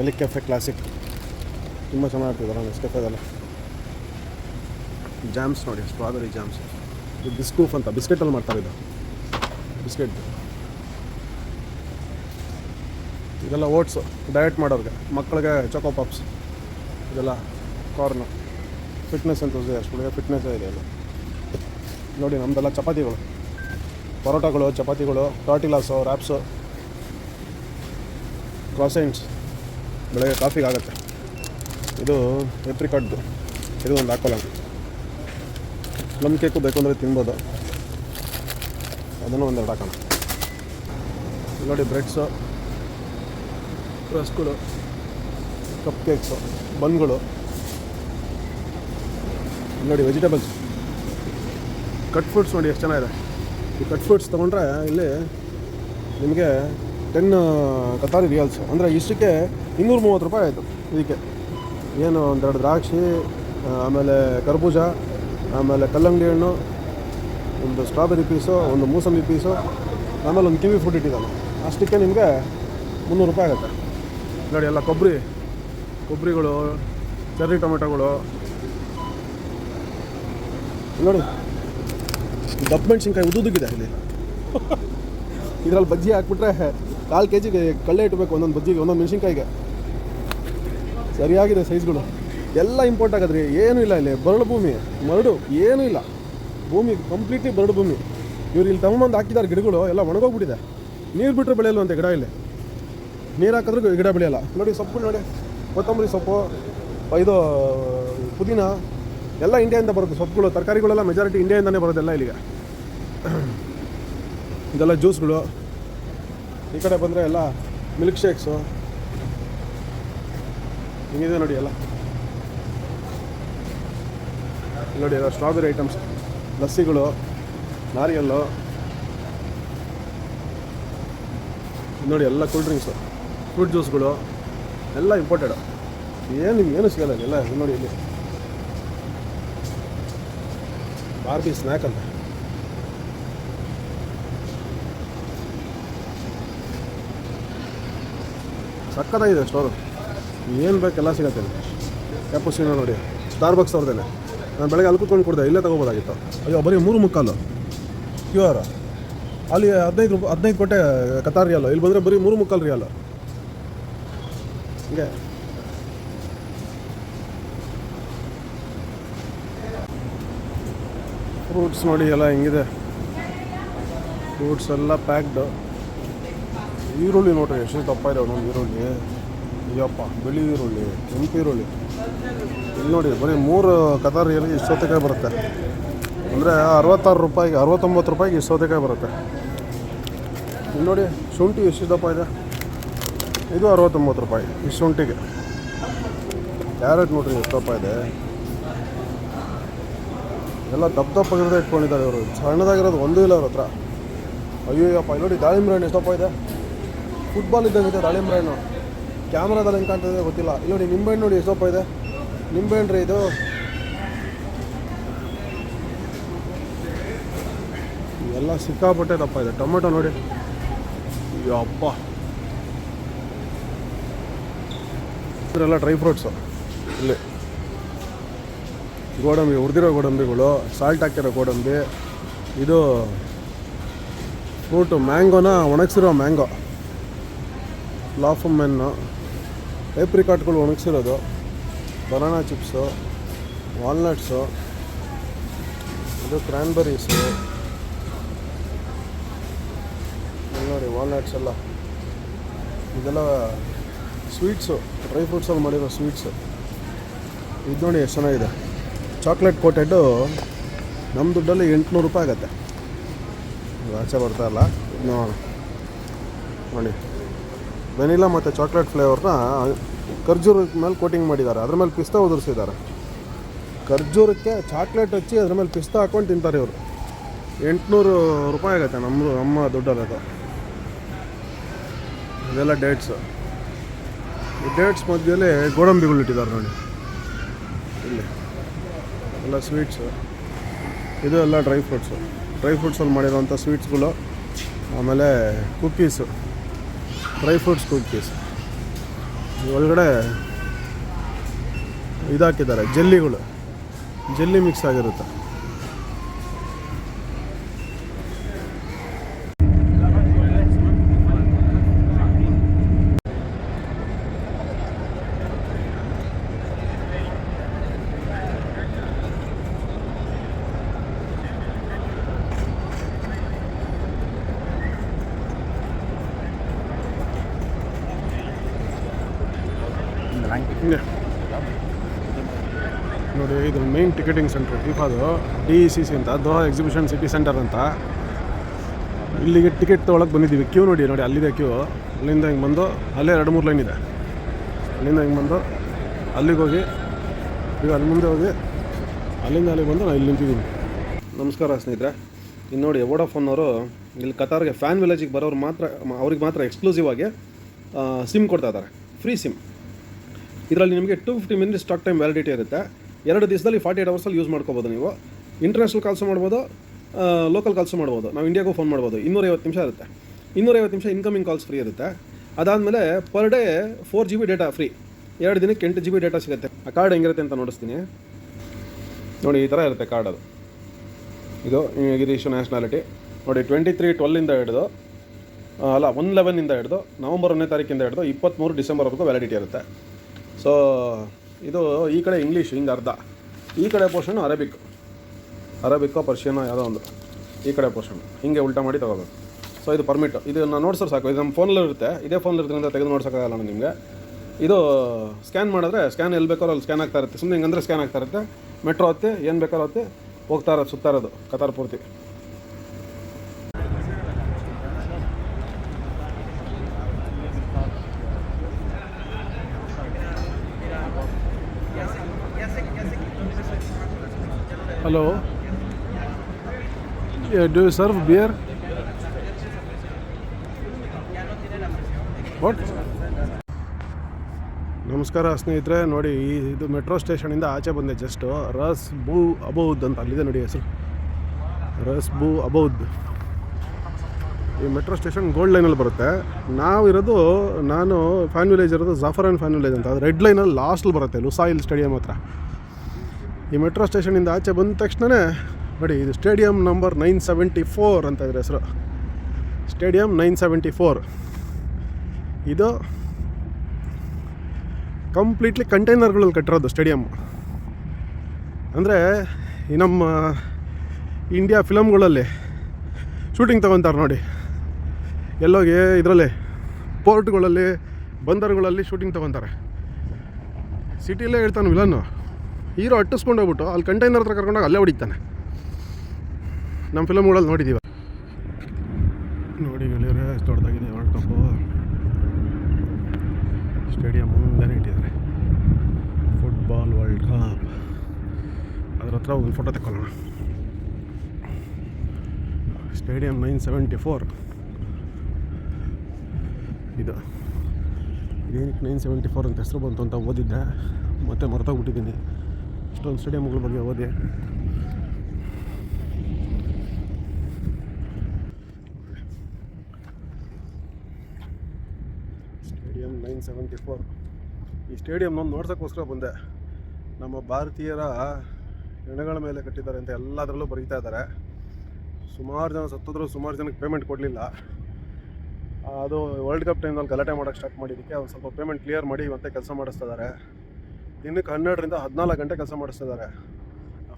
ಅಲಿಕ್ ಕೆಫೆ ಕ್ಲಾಸಿಕ್ ತುಂಬ ಚೆನ್ನಾಗಿರ್ತಿದಲ್ಲ ನೆಸ್ಕೆಫೆದೆಲ್ಲ ಜಾಮ್ಸ್ ನೋಡಿ ಸ್ಟ್ರಾಬೆರಿ ಜಾಮ್ಸ್ ಇದು ಬಿಸ್ಕೂಫ್ ಅಂತ ಬಿಸ್ಕೆಟಲ್ಲಿ ಮಾಡ್ತಾರೆ ಇದು. ಬಿಸ್ಕೆಟ್. ಇದೆಲ್ಲ ಓಟ್ಸು ಡಯಟ್ ಮಾಡೋರಿಗೆ ಮಕ್ಕಳಿಗೆ ಚೊಕೋ ಪಾಪ್ಸ್ ಇದೆಲ್ಲ ಕಾರ್ನು ಫಿಟ್ನೆಸ್ ಅಂತ ಅಷ್ಟು ಫಿಟ್ನೆಸ್ ಇದೆ ಅಲ್ಲ ನೋಡಿ ನಮ್ಮದೆಲ್ಲ ಚಪಾತಿಗಳು. ಪರೋಟಗಳು ಚಪಾತಿಗಳು ಟಾಟಿಲಾಸು ರ್ಯಾಪ್ಸು ಕ್ರಾಸೆಂಟ್ಸ್ ಬೆಳಗ್ಗೆ ಕಾಫಿಗೆ ಆಗುತ್ತೆ. ಇದು ಎಪ್ರಿಕಾಟ್ದು ಇದು ಒಂದು ಹಾಕೋಲ್ಲ ಪ್ಲಮ್ ಕೇಕು ಬೇಕು ಅಂದರೆ ತಿನ್ಬೋದು. ಅದನ್ನು ಒಂದೆರಡು ಹಾಕೋಣ. ನೋಡಿ ಬ್ರೆಡ್ಸು ರಸ್ಗಳು ಕಪ್ ಕೇಕ್ಸು ಬನ್ಗಳು ನೋಡಿ ವೆಜಿಟೇಬಲ್ಸ್ ಕಟ್ ಫ್ರೂಟ್ಸ್ ನೋಡಿ, ಎಷ್ಟು ಚೆನ್ನಾಗಿದೆ. ಈ ಕಟ್ ಫ್ರೂಟ್ಸ್ ತೊಗೊಂಡ್ರೆ ಇಲ್ಲಿ ನಿಮಗೆ ಟೆನ್ ಕತಾರಿ ರಿಯಲ್ಸ್ ಅಂದರೆ ಇಷ್ಟಕ್ಕೆ ಇನ್ನೂರ ಮೂವತ್ತು ರೂಪಾಯಿ ಆಯಿತು ಇದಕ್ಕೆ. ಏನು ಒಂದೆರಡು ದ್ರಾಕ್ಷಿ ಆಮೇಲೆ ಕರ್ಬೂಜ, ಆಮೇಲೆ ಕಲ್ಲಂಗಡಿ ಹಣ್ಣು, ಒಂದು ಸ್ಟ್ರಾಬೆರಿ ಪೀಸು ಒಂದು ಮೂಸಂಬಿ ಪೀಸು ಆಮೇಲೆ ಒಂದು ಕಿವಿ ಫುಡ್ ಇಟ್ಟಿದ್ದಾನೆ. ಅಷ್ಟಕ್ಕೆ ನಿಮಗೆ ಮುನ್ನೂರು ರೂಪಾಯಿ ಆಗುತ್ತೆ. ನೋಡಿ, ಎಲ್ಲ ಕೊಬ್ಬರಿ, ಕೊಬ್ಬರಿಗಳು ಚೆರ್ರಿ ಟೊಮೆಟೊಗಳು. ನೋಡಿ, ದಪ್ಪ ಮೆಣಸಿನ್ಕಾಯಿ ಉದ್ದುದಕ್ಕಿದೆ ಇಲ್ಲಿ. ಇದರಲ್ಲಿ ಬಜ್ಜಿ ಹಾಕ್ಬಿಟ್ರೆ ಕಾಲು ಕೆ ಜಿಗೆ ಕಳ್ಳೆ ಇಟ್ಬೇಕು, ಒಂದೊಂದು ಬಜ್ಜಿಗೆ, ಒಂದೊಂದು ಮೆಣಸಿನ್ಕಾಯಿಗೆ. ಸರಿಯಾಗಿದೆ ಸೈಜ್ಗಳು. ಎಲ್ಲ ಇಂಪೋರ್ಟ್ ಆಗೋದ್ರಿ, ಏನೂ ಇಲ್ಲ ಇಲ್ಲಿ. ಬರಡು ಭೂಮಿ, ಮರಡು ಏನೂ ಇಲ್ಲ. ಭೂಮಿ ಕಂಪ್ಲೀಟ್ಲಿ ಬರಡು ಭೂಮಿ. ಇವ್ರು ಇಲ್ಲಿ ತಗೊಂಬಂದು ಹಾಕಿದ್ದಾರೆ ಗಿಡಗಳು, ಎಲ್ಲ ಒಣಗೋಗ್ಬಿಟ್ಟಿದೆ. ನೀರು ಬಿಟ್ಟರೆ ಅಂತ ಗಿಡ ಇಲ್ಲಿ? ನೀರು ಹಾಕಿದ್ರೂ ಗಿಡ ಬೆಳೆಯಲ್ಲ. ನೋಡಿ ಸೊಪ್ಪು ನೋಡಿ. ಕೊತ್ತಂಬರಿ ಸೊಪ್ಪು, ಇದು, ಪುದೀನ, ಎಲ್ಲ ಇಂಡಿಯಾದಿಂದ ಬರುತ್ತೆ ಸೊಪ್ಪುಗಳು. ತರಕಾರಿಗಳೆಲ್ಲ ಮೆಜಾರಿಟಿ ಇಂಡಿಯಾಯಿಂದನೇ ಬರೋದೆಲ್ಲ ಇಲ್ಲಿಗೆ. ಇದೆಲ್ಲ ಜ್ಯೂಸ್ಗಳು ಈ ಕಡೆ ಬಂದರೆ ಎಲ್ಲ ಮಿಲ್ಕ್ ಶೇಕ್ಸು ಹಿಂಗಿದೆ ನೋಡಿ ಎಲ್ಲ. ನೋಡಿ ಎಲ್ಲ ಸ್ಟ್ರಾಬೆರಿ ಐಟಮ್ಸ್ ಲಸ್ಸಿಗಳು, ನಾರಿಯಲ್ಲು. ನೋಡಿ ಎಲ್ಲ ಕೂಲ್ ಡ್ರಿಂಕ್ಸು ಫ್ರೂಟ್ ಜ್ಯೂಸ್ಗಳು ಎಲ್ಲ ಇಂಪಾರ್ಟೆಡ್ ಏನು ನಿಮ್ಗೆ ಏನು ಸಿಗಲ್ಲ ಎಲ್ಲ ನೋಡಿ ಇಲ್ಲಿ. ಬಾರ್ಬಿ ಸ್ನ್ಯಾಕ್ ಅಂತ. ಸಕ್ಕತ್ತಾಗಿದೆ ಸ್ಟೋರು. ಏನು ಬೇಕೆಲ್ಲ ಸಿಗುತ್ತೆ ಕ್ಯಾಪುಸಿನೋ ನೋಡಿ. ಸ್ಟಾರ್ ಬಾಕ್ಸ್ ಅವ್ರದ್ದೇನೆ. ನಾನು ಬೆಳಗ್ಗೆ ಅಲ್ಲಿ ಕೂತ್ಕೊಂಡು ಕೊಡಿದೆ, ಇಲ್ಲೇ ತೊಗೋಬೋದಾಗಿತ್ತು. ಅಯ್ಯೋ, ಬರೀ ಮೂರು ಮುಕ್ಕಾಲು. Q R. ಅಲ್ಲಿ ಹದಿನೈದು ರೂಪಾಯಿ ಹದಿನೈದು ಕೋಟೆ ಕತಾರ್ ಅಲ್ಲ ಇಲ್ಲಿ ಬಂದರೆ ಬರೀ ಮೂರು ಮುಕ್ಕಾಲು ರಿಯಲ್ ಹಿಂಗೆ. ಫ್ರೂಟ್ಸ್ ನೋಡಿ ಎಲ್ಲ ಹೆಂಗಿದೆ. ಫ್ರೂಟ್ಸ್ ಎಲ್ಲ ಪ್ಯಾಕ್ಡ್ ಈರುಳ್ಳಿ ನೋಡ್ರಿ, ಎಷ್ಟು ದಪ್ಪ ಇದೆ ಒಂದೊಂದು ಈರುಳ್ಳಿ. ಅಯ್ಯಪ್ಪ, ಬಿಳಿ ಈರುಳ್ಳಿ, ಕೆಂಪು ಈರುಳ್ಳಿ. ಇಲ್ಲಿ ನೋಡಿ, ಬರೀ ಮೂರು ಕತಾರ್ ಏನು ಇಷ್ಟು ಸೌತೆಕಾಯಿ ಬರುತ್ತೆ. ಅಂದರೆ ಅರವತ್ತಾರು ರೂಪಾಯಿಗೆ, ಅರವತ್ತೊಂಬತ್ತು ರೂಪಾಯಿಗೆ ಇಷ್ಟು ಸೌತೆಕಾಯಿ ಬರುತ್ತೆ. ಇಲ್ಲಿ ನೋಡಿ, ಶುಂಠಿ ಎಷ್ಟು ದಪ್ಪ ಇದೆ? ಇದು ಅರವತ್ತೊಂಬತ್ತು ರೂಪಾಯಿ, ಈ ಶುಂಠಿಗೆ. ಕ್ಯಾರೆಟ್ ನೋಡ್ರಿ, ಎಷ್ಟು ದಪ್ಪ ಇದೆ. ಎಲ್ಲ ದಪ್ಪ ದಪ್ಪಗಿರೋದೇ ಇಟ್ಕೊಂಡಿದ್ದಾರೆ ಇವರು. ಸಣ್ಣದಾಗಿರೋದು ಒಂದೂ ಇಲ್ಲ ಅವ್ರ ಹತ್ರ. ಅಯ್ಯೋಯಪ್ಪ ಇಲ್ಲಿ ನೋಡಿ ದಾಳಿಂಬ್ರೆ ಹಣ್ಣು ಎಷ್ಟು ದಪ್ಪ ಇದೆ? ಫುಟ್ಬಾಲ್ ಇದೆ ದಾಳಿಂಬ್ರೆ ಹಣ್ಣು ಕ್ಯಾಮ್ರಾದಲ್ಲಿ ಹೆಂಗೆ ಕಾಣ್ತದೆ ಗೊತ್ತಿಲ್ಲ. ಇಲ್ಲಿ ನೋಡಿ ನಿಂಬೆಹಣ್ಣು ನೋಡಿ ಎಷ್ಟು ದಪ್ಪ ಇದೆ ನಿಂಬೆಹಣ್ಣು ರೀ ಇದು. ಎಲ್ಲ ಸಿಕ್ಕಾಪಟ್ಟೆ ದಪ್ಪ ಇದೆ. ಟೊಮೆಟೊ ನೋಡಿ. ಅಪ್ಪ ಇದರೆಲ್ಲ ಡ್ರೈ ಫ್ರೂಟ್ಸು ಇಲ್ಲಿ. ಗೋಡಂಬಿ, ಹುರಿದಿರೋ ಗೋಡಂಬಿಗಳು ಸಾಲ್ಟ್ ಹಾಕಿರೋ ಗೋಡಂಬಿ. ಇದು ಫ್ರೂಟು ಮ್ಯಾಂಗೋನ ಒಣಗಿಸಿರೋ ಮ್ಯಾಂಗೋ ಲಾಫಮ್ ಮೆನ್ನು ಏಪ್ರಿಕಾಟ್ಗಳು ಒಣಗಿಸಿರೋದು ಬನಾನಾ ಚಿಪ್ಸು ವಾಲ್ನಟ್ಸು ಇದು ಕ್ರ್ಯಾನ್ಬೆರೀಸು ನೋಡಿ ವಾಲ್ನಟ್ಸ್ ಎಲ್ಲ. ಇದೆಲ್ಲ ಸ್ವೀಟ್ಸು ಡ್ರೈ ಫ್ರೂಟ್ಸಲ್ಲಿ ಮಾಡಿರೋ ಸ್ವೀಟ್ಸು ಇದು ನೋಡಿ ಎಷ್ಟು ಚೆನ್ನಾಗಿದೆ. ಚಾಕ್ಲೇಟ್ ಕೋಟೆಡ್ಡು ನಮ್ಮ ದುಡ್ಡಲ್ಲಿ ಎಂಟುನೂರು ರೂಪಾಯಿ ಆಗುತ್ತೆ. ಆಚೆ ಬರ್ತಾ ಇನ್ನು ನೋಡಿ. ವೆನಿಲಾ ಮತ್ತು ಚಾಕ್ಲೇಟ್ ಫ್ಲೇವರ್ನ ಖರ್ಜೂರದ ಮೇಲೆ ಕೋಟಿಂಗ್ ಮಾಡಿದ್ದಾರೆ. ಅದ್ರ ಮೇಲೆ ಪಿಸ್ತಾ ಉದುರಿಸಿದ್ದಾರೆ. ಖರ್ಜೂರಕ್ಕೆ ಚಾಕ್ಲೇಟ್ ಹಚ್ಚಿ ಅದ್ರ ಮೇಲೆ ಪಿಸ್ತಾ ಹಾಕೊಂಡು ತಿಂತಾರೆ ಇವರು. ಎಂಟುನೂರು ರೂಪಾಯಿ ಆಗುತ್ತೆ ನಮ್ಮ ನಮ್ಮ ದುಡ್ಡಲ್ಲಿ ಅದು. ಇದೆಲ್ಲ ಡೇಟ್ಸು ಈ ಡೇಟ್ಸ್ ಮಧ್ಯದಲ್ಲಿ ಗೋಡಂಬಿಗಳು ಇಟ್ಟಿದ್ದಾರೆ ನೋಡಿ. ಇಲ್ಲಿ. ಎಲ್ಲ ಸ್ವೀಟ್ಸು ಇದು ಎಲ್ಲ ಡ್ರೈ ಫ್ರೂಟ್ಸು ಡ್ರೈ ಫ್ರೂಟ್ಸಲ್ಲಿ ಮಾಡಿರೋಂಥ ಸ್ವೀಟ್ಸ್ಗಳು ಆಮೇಲೆ ಕುಕ್ಕೀಸು ಡ್ರೈ ಫ್ರೂಟ್ಸ್ ಕುಕ್ಕೀಸ್ ಒಳಗಡೆ ಇದಾಕಿದ್ದಾರೆ ಜೆಲ್ಲಿಗಳು. ಜೆಲ್ಲಿ ಮಿಕ್ಸ್ ಆಗಿರುತ್ತೆ ಹಿಂಗೆ ನೋಡಿ, ಇದು ಮೇನ್ ಟಿಕೆಟಿಂಗ್ ಸೆಂಟರ್ ಫಿಫಾದು ಡಿ ಸಿ ಸಿ ಅಂತ ದೋಹಾ ಎಕ್ಸಿಬಿಷನ್ ಸಿಟಿ ಸೆಂಟರ್ ಅಂತ. ಇಲ್ಲಿಗೆ ಟಿಕೆಟ್ ತೊಗೊಳಕ್ಕೆ ಬಂದಿದ್ದೀವಿ. ಕ್ಯೂ ನೋಡಿ ನೋಡಿ, ಅಲ್ಲಿದೆ ಕ್ಯೂ ಅಲ್ಲಿಂದ ಹಿಂಗೆ ಬಂದು, ಅಲ್ಲೇ ಎರಡು ಮೂರು ಲೈನ್ ಇದೆ. ಅಲ್ಲಿಂದ ಹಿಂಗೆ ಬಂದು, ಅಲ್ಲಿಗೆ ಹೋಗಿ, ಈಗ ಅಲ್ಲಿ ಮುಂದೆ ಹೋಗಿ, ಅಲ್ಲಿಂದ ಅಲ್ಲಿಗೆ ಬಂದು ನಾನು ಇಲ್ಲಿ ನಿಂತಿದ್ದೀನಿ. ನಮಸ್ಕಾರ ಸ್ನೇಹಿತರೆ. ಇನ್ನು ನೋಡಿ ವೋಡಾಫೋನ್ ಅವರು ಇಲ್ಲಿ ಕತಾರ್ಗೆ ಫ್ಯಾನ್ ವಿಲೇಜಿಗೆ ಬರೋರು ಮಾತ್ರ, ಅವ್ರಿಗೆ ಮಾತ್ರ ಎಕ್ಸ್ಕ್ಲೂಸಿವ್ ಆಗಿ ಸಿಮ್ ಕೊಡ್ತಾ ಇದ್ದಾರೆ. ಫ್ರೀ ಸಿಮ್ ಇದರಲ್ಲಿ ನಿಮಗೆ two fifty minutes stock time validity ಇರುತ್ತೆ. ಎರಡು ದಿವಸದಲ್ಲಿ ಫಾರ್ಟಿ ಏಟ್ ಅವರ್ಸಲ್ಲಿ ಯೂಸ್ ಮಾಡ್ಕೋಬೋದು ನೀವು. ಇಂಟರ್ನ್ಯಾಷನಲ್ ಕಾಲ್ಸು ಮಾಡ್ಬೋದು ಲೋಕಲ್ ಕಾಲ್ಸು ಮಾಡ್ಬೋದು. ನಾವು ಇಂಡಿಯಾಗೂ ಫೋನ್ ಮಾಡ್ಬೋದು. ಇನ್ನೂರೈವತ್ತು ನಿಮಿಷ ಇರುತ್ತೆ. ಇನ್ನೂರೈವತ್ತು ನಿಮಿಷ ಇನ್ಕಮಿಂಗ್ ಕಾಲ್ಸ್ ಫ್ರೀ ಇರುತ್ತೆ. ಅದಾದಮೇಲೆ per day four G B data free ಎರಡು ದಿನಕ್ಕೆ ಎಂಟು ಜಿ ಬಿ ಡೇಟಾ ಸಿಗುತ್ತೆ. ಆ ಕಾರ್ಡ್ ಹೆಂಗಿರುತ್ತೆ ಅಂತ ನೋಡಿಸ್ತೀನಿ. ನೋಡಿ, ಈ ಥರ ಇರುತ್ತೆ ಕಾರ್ಡ್ ಅದು. ಇದು ಗಿರೀಶ್ ನ್ಯಾಷನಾಲಿಟಿ ನೋಡಿ ಟ್ವೆಂಟಿ ತ್ರೀ ಟ್ವೆಲ್ಲಿಂದ ಹಿಡಿದು ಅಲ್ಲ ಒನ್ ಲೆವೆನಿಂದ ಹಿಡಿದು, ನವಂಬರ್ ಒಂದನೇ ತಾರೀಕಿಂದ ಹಿಡಿದು ಇಪ್ಪತ್ತ್ಮೂರು ಡಿಸೆಂಬರ್ವರೆಗೂ ವ್ಯಾಲಿಡಿಟಿ ಇರುತ್ತೆ. ಸೊ ಇದು ಈ ಕಡೆ ಇಂಗ್ಲೀಷ್ ಹಿಂಗೆ ಅರ್ಧ. ಈ ಕಡೆ ಪೋರ್ಷನ್ ಅರೇಬಿಕ್ ಅರೇಬಿಕ್ಕೋ ಪರ್ಷಿಯನೋ ಯಾವುದೋ ಒಂದು. ಈ ಕಡೆ ಪೋರ್ಷನ್ ಹಿಂಗೆ ಉಲ್ಟಾ ಮಾಡಿ ತಗೋಬೇಕು. ಸೊ ಇದು ಪರ್ಮಿಟ್ ಇದು ನಾನು ನೋಡ್ಸೋರು ಸಾಕು. ಇದು ನಮ್ಮ ಫೋನಲ್ಲಿ ಇರುತ್ತೆ. ಇದೇ ಫೋನಲ್ಲಿ ಇರೋದ್ರಿಂದ ತೆಗೆದು ನೋಡ್ಸೋಕ್ಕಾಗಲ್ಲ ನಿಮಗೆ. ಇದು ಸ್ಕ್ಯಾನ್ ಮಾಡಿದ್ರೆ ಸ್ಕ್ಯಾನ್ ಎಲ್ಲಿ ಬೇಕಾದ್ರೂ ಅಲ್ಲಿ ಸ್ಕ್ಯಾನ್ ಆಗ್ತಾ ಇರುತ್ತೆ. ಸುಮ್ಮನೆ ಹಿಂಗಂದ್ರೆ ಸ್ಕ್ಯಾನ್ ಆಗ್ತಾ ಇರುತ್ತೆ. ಮೆಟ್ರೋ ಹತ್ತಿ, ಏನು ಬೇಕಾದ್ರೂ ಹತ್ತಿ ಹೋಗ್ತಾ ಇರೋದು, ಸುತ್ತಾ ಇರೋದು, ಕತಾರ್ ಪೂರ್ತಿ. Hello. Do you serve beer what ನಮಸ್ಕಾರ ಸ್ನೇಹಿತರೆ, ನೋಡಿ, ಈ ಇದು ಮೆಟ್ರೋ ಸ್ಟೇಷನಿಂದ ಆಚೆ ಬಂದೆ ಜಸ್ಟು ರಸ್ ಬೂ ಅಬೌದ್ ಅಂತ, ಅಲ್ಲಿದೆ ನೋಡಿ ಹೆಸರು. ರಸ್ ಬೂ ಅಬೌದ್. ಈ ಮೆಟ್ರೋ ಸ್ಟೇಷನ್ ಗೋಲ್ಡ್ ಲೈನಲ್ಲಿ ಬರುತ್ತೆ. ನಾವಿರೋದು ನಾನು ಫ್ಯಾನ್ ವಿಲೇಜ್ ಇರೋದು ಜಾಫರಾನ್ ಫ್ಯಾನ್ ವಿಲೇಜ್ ಅಂತ. ಅದು ರೆಡ್ ಲೈನಲ್ಲಿ ಲಾಸ್ಟಲ್ಲಿ ಬರುತ್ತೆ ಲುಸಾಯಿಲ್ ಸ್ಟೇಡಿಯಂ ಹತ್ರ. ಈ ಮೆಟ್ರೋ ಸ್ಟೇಷನಿಂದ ಆಚೆ ಬಂದ ತಕ್ಷಣವೇ ನೋಡಿ ಇದು stadium number nine seventy four ಅಂತ ಇದ್ರ ಹೆಸರು. Stadium nine seventy four. ಇದು ಕಂಪ್ಲೀಟ್ಲಿ ಕಂಟೈನರ್ಗಳಲ್ಲಿ ಕಟ್ಟಿರೋದು ಸ್ಟೇಡಿಯಂ. ಅಂದರೆ ಈ ನಮ್ಮ ಇಂಡಿಯಾ ಫಿಲಮ್ಗಳಲ್ಲಿ ಶೂಟಿಂಗ್ ತೊಗೊತಾರೆ ನೋಡಿ. ಎಲ್ಲೋಗಿ ಇದರಲ್ಲಿ ಪೋರ್ಟ್ಗಳಲ್ಲಿ, ಬಂದರುಗಳಲ್ಲಿ ಶೂಟಿಂಗ್ ತೊಗೊತಾರೆ. ಸಿಟಿಲೇ ಹೇಳ್ತಾನೆ ವಿಲನ್ನು. ಹೀರೋ ಅಟ್ಟಿಸ್ಕೊಂಡು ಹೋಗ್ಬಿಟ್ಟು ಅಲ್ಲಿ ಕಂಟೈನರ್ ಹತ್ರ ಕರ್ಕೊಂಡೋಗಿ ಅಲ್ಲೇ ಹೊಡಿತಾನೆ. ನಮ್ಮ ಫಿಲಮ್ಗಳಲ್ಲಿ ನೋಡಿದ್ದೀವ ನೋಡಿ ಗೆಳೆಯರೆ ಎಷ್ಟು ದೊಡ್ಡದಾಗಿದೆ ವರ್ಲ್ಡ್ ಕಪ್ಪು ಸ್ಟೇಡಿಯಂ ಮುಂದೆ ಇಟ್ಟಿದ್ದಾರೆ. ಫುಟ್ಬಾಲ್ ವರ್ಲ್ಡ್ ಕಪ್ ಅದ್ರ ಹತ್ರ ಒಂದು ಫೋಟೋ ತಗೊಳ್ಳೋಣ ಸ್ಟೇಡಿಯಂ ನೈನ್ ಸೆವೆಂಟಿ ಫೋರ್. ಇದು. ಇದೇನಕ್ಕೆ ನೈನ್ ಸೆವೆಂಟಿ ಫೋರ್ ಅಂತ ಹೆಸರು ಬಂತು ಅಂತ ಓದಿದ್ದೆ. ಮತ್ತೆ ಮರ್ತೋಗ್ಬಿಟ್ಟಿದ್ದೀನಿ. ಇಷ್ಟೊಂದು ಸ್ಟೇಡಿಯಮ್ಗಳ ಬಗ್ಗೆ ಓದಿ. ಸ್ಟೇಡಿಯಂ ನೈನ್ ಸೆವೆಂಟಿ ಫೋರ್ ಈ ಸ್ಟೇಡಿಯಂ ನಾನು ನೋಡ್ಸೋಕ್ಕೋಸ್ಕರ ಬಂದೆ. ನಮ್ಮ ಭಾರತೀಯರ ಹೆಣಗಳ ಮೇಲೆ ಕಟ್ಟಿದ್ದಾರೆ ಅಂತ ಎಲ್ಲದರಲ್ಲೂ ಬರೀತಾ ಇದ್ದಾರೆ. ಸುಮಾರು ಜನ ಸತ್ತಿದ್ರು ಸುಮಾರು ಜನಕ್ಕೆ ಪೇಮೆಂಟ್ ಕೊಡಲಿಲ್ಲ. ಅದು ವರ್ಲ್ಡ್ ಕಪ್ ಟೈಮ್ನಲ್ಲಿ ಗಲಾಟೆ ಮಾಡೋಕ್ಕೆ ಸ್ಟಾರ್ಟ್ ಮಾಡಿದ್ದಕ್ಕೆ ಒಂದು ಸ್ವಲ್ಪ ಪೇಮೆಂಟ್ ಕ್ಲಿಯರ್ ಮಾಡಿ ಮತ್ತೆ ಕೆಲಸ ಮಾಡಿಸ್ತಾ ಇದ್ದಾರೆ. ದಿನಕ್ಕೆ ಹನ್ನೆರಡರಿಂದ ಹದಿನಾಲ್ಕು ಗಂಟೆ ಕೆಲಸ ಮಾಡಿಸ್ತಿದ್ದಾರೆ.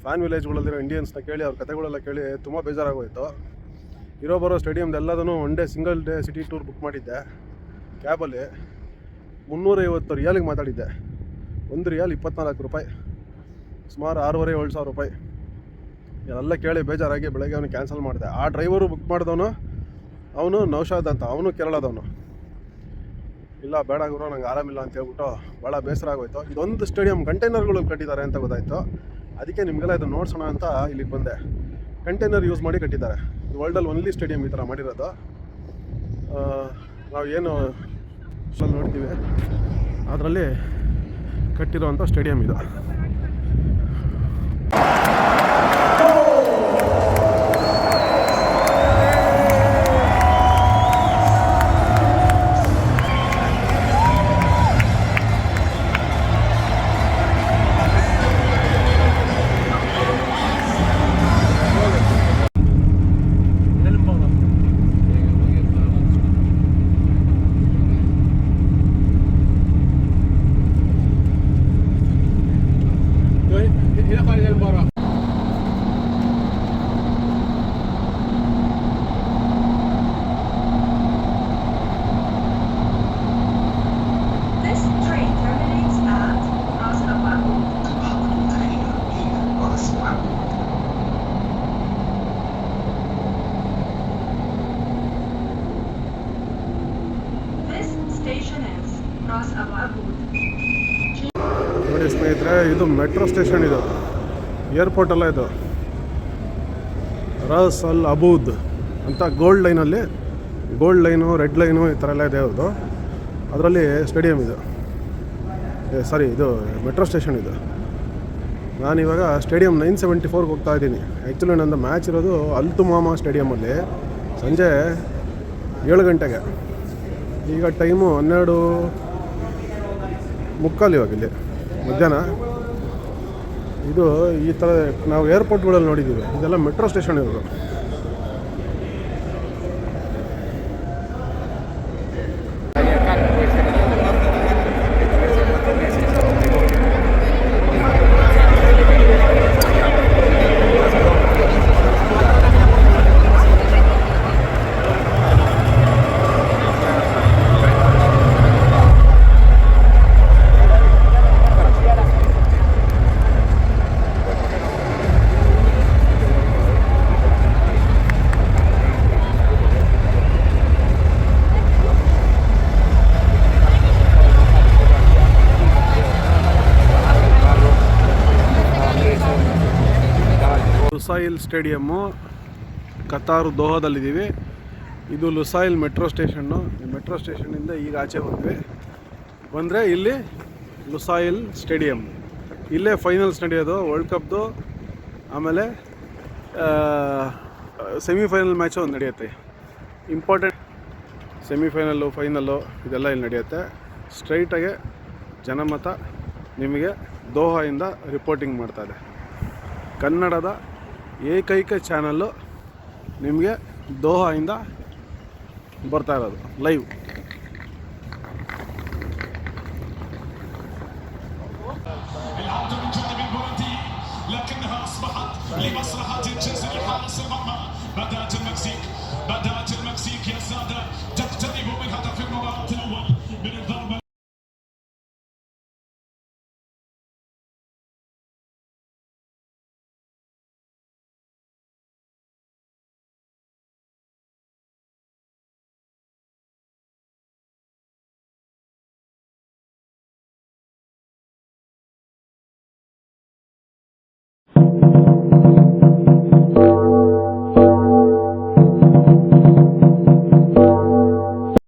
ಫ್ಯಾನ್ ವಿಲೇಜ್ಗಳಲ್ಲಿರೋ ಇಂಡಿಯನ್ಸ್ನ ಕೇಳಿ, ಅವ್ರ ಕಥೆಗಳೆಲ್ಲ ಕೇಳಿ ತುಂಬ ಬೇಜಾರಾಗೋಯಿತು. ಇರೋ ಬರೋ ಸ್ಟೇಡಿಯಮ್ದೆಲ್ಲದೂ one day, single day city tour book ಮಾಡಿದ್ದೆ. ಕ್ಯಾಬಲ್ಲಿ ಮುನ್ನೂರೈವತ್ತು ರಿಯಾಲಿಗೆ ಮಾತಾಡಿದ್ದೆ. ಒಂದು ರಿಯಾಲ್ ಇಪ್ಪತ್ನಾಲ್ಕು ರೂಪಾಯಿ, ಸುಮಾರು ಆರೂವರೆ, ಏಳು ಸಾವಿರ ರೂಪಾಯಿ. ಎಲ್ಲ ಕೇಳಿ ಬೇಜಾರಾಗಿ ಬೆಳಗ್ಗೆ ಅವನು ಕ್ಯಾನ್ಸಲ್ ಮಾಡಿದೆ. ಆ ಡ್ರೈವರು ಬುಕ್ ಮಾಡಿದವನು, ಅವನು ನೌಶಾದ್ ಅಂತ, ಅವನು ಕೇರಳದವನು. ಇಲ್ಲ, ಬೇಡ ಗುರು, ನಂಗೆ ಆರಾಮಿಲ್ಲ ಅಂತ ಹೇಳ್ಬಿಟ್ಟು ಭಾಳ ಬೇಸರ ಆಗೋಯ್ತು. ಇದೊಂದು ಸ್ಟೇಡಿಯಂ ಕಂಟೈನರ್ಗಳು ಕಟ್ಟಿದ್ದಾರೆ ಅಂತ ಗೊತ್ತಾಯಿತು. ಅದಕ್ಕೆ ನಿಮಗೆಲ್ಲ ಇದು ನೋಡ್ಸೋಣ ಅಂತ ಇಲ್ಲಿಗೆ ಬಂದೆ. ಕಂಟೈನರ್ ಯೂಸ್ ಮಾಡಿ ಕಟ್ಟಿದ್ದಾರೆ. ವರ್ಲ್ಡಲ್ಲಿ ಒನ್ಲಿ ಸ್ಟೇಡಿಯಂ ಈ ಥರ ಮಾಡಿರೋದು. ನಾವು ಏನು ನೋಡ್ತೀವಿ. ಅದರಲ್ಲಿ ಕಟ್ಟಿರೋವಂಥ ಸ್ಟೇಡಿಯಂ ಇದು. ಮೆಟ್ರೋ ಸ್ಟೇಷನ್ ಇದು. ಏರ್ಪೋರ್ಟ್ ಅಲ್ಲ ಇದು. ರಸ್ ಅಲ್ ಅಬೂದ್ ಅಂತ ಗೋಲ್ಡ್ ಲೈನಲ್ಲಿ ಗೋಲ್ಡ್ ಲೈನು, ರೆಡ್ ಲೈನು ಈ ಥರ ಎಲ್ಲ ಇದೆ ಅದು ಅದರಲ್ಲಿ ಸ್ಟೇಡಿಯಂ ಇದು. ಸಾರಿ ಇದು ಮೆಟ್ರೋ ಸ್ಟೇಷನ್ ಇದು. ನಾನಿವಾಗ ಸ್ಟೇಡಿಯಂ ನೈನ್ ಸೆವೆಂಟಿ ಫೋರ್ಗೆ ಹೋಗ್ತಾ ಇದ್ದೀನಿ. ಆ್ಯಕ್ಚುಲಿ ನಂದು ಮ್ಯಾಚ್ ಇರೋದು ಅಲ್ತುಮಾಮಾ ಸ್ಟೇಡಿಯಮಲ್ಲಿ ಸಂಜೆ ಏಳು ಗಂಟೆಗೆ. ಈಗ ಟೈಮು ಹನ್ನೆರಡು ಮುಕ್ಕಾಲು ಇವಾಗ ಇಲ್ಲಿ, ಮಧ್ಯಾಹ್ನ. ಇದು ಈ ಥರ ನಾವು ಏರ್ಪೋರ್ಟ್ಗಳಲ್ಲಿ ನೋಡಿದ್ದೀವಿ. ಇದೆಲ್ಲ ಮೆಟ್ರೋ ಸ್ಟೇಷನ್ ಇರೋದು. ಸ್ಟೇಡಿಯಮ್ಮು ಕತಾರು ದೋಹದಲ್ಲಿದ್ದೀವಿ. ಇದು ಲುಸಾಯಿಲ್ ಮೆಟ್ರೋ ಸ್ಟೇಷನ್ನು, ಈ ಮೆಟ್ರೋ ಸ್ಟೇಷನಿಂದ ಈಗ ಆಚೆ ಬಂದ್ವಿ. ಬಂದರೆ ಇಲ್ಲಿ ಲುಸಾಯಿಲ್ ಸ್ಟೇಡಿಯಮ್ ಇಲ್ಲೇ ಫೈನಲ್ಸ್ ನಡೆಯೋದು ವರ್ಲ್ಡ್ ಕಪ್ದು ಆಮೇಲೆ ಸೆಮಿಫೈನಲ್ ಮ್ಯಾಚು ಒಂದು ನಡೆಯುತ್ತೆ. ಇಂಪಾರ್ಟೆಂಟ್ ಸೆಮಿಫೈನಲ್ಲು, ಫೈನಲ್ಲು ಇದೆಲ್ಲ ಇಲ್ಲಿ ನಡೆಯುತ್ತೆ. ಸ್ಟ್ರೈಟಾಗೆ ಜನಮತ ನಿಮಗೆ ದೋಹಾಯಿಂದ ರಿಪೋರ್ಟಿಂಗ್ ಮಾಡ್ತಾರೆ. ಕನ್ನಡದ ಏಕೈಕ ಚಾನಲ್ಲು ನಿಮಗೆ ದೋಹಾಯಿಂದ ಬರ್ತಾ ಇರೋದು ಲೈವ್ العودة من جانب البولندي لكنها أصبحت لمصلحة جنسن حارس المرمى بدأت المكسيك بدأت المكسيك يا سادة تقترب من هدف المباراة الأول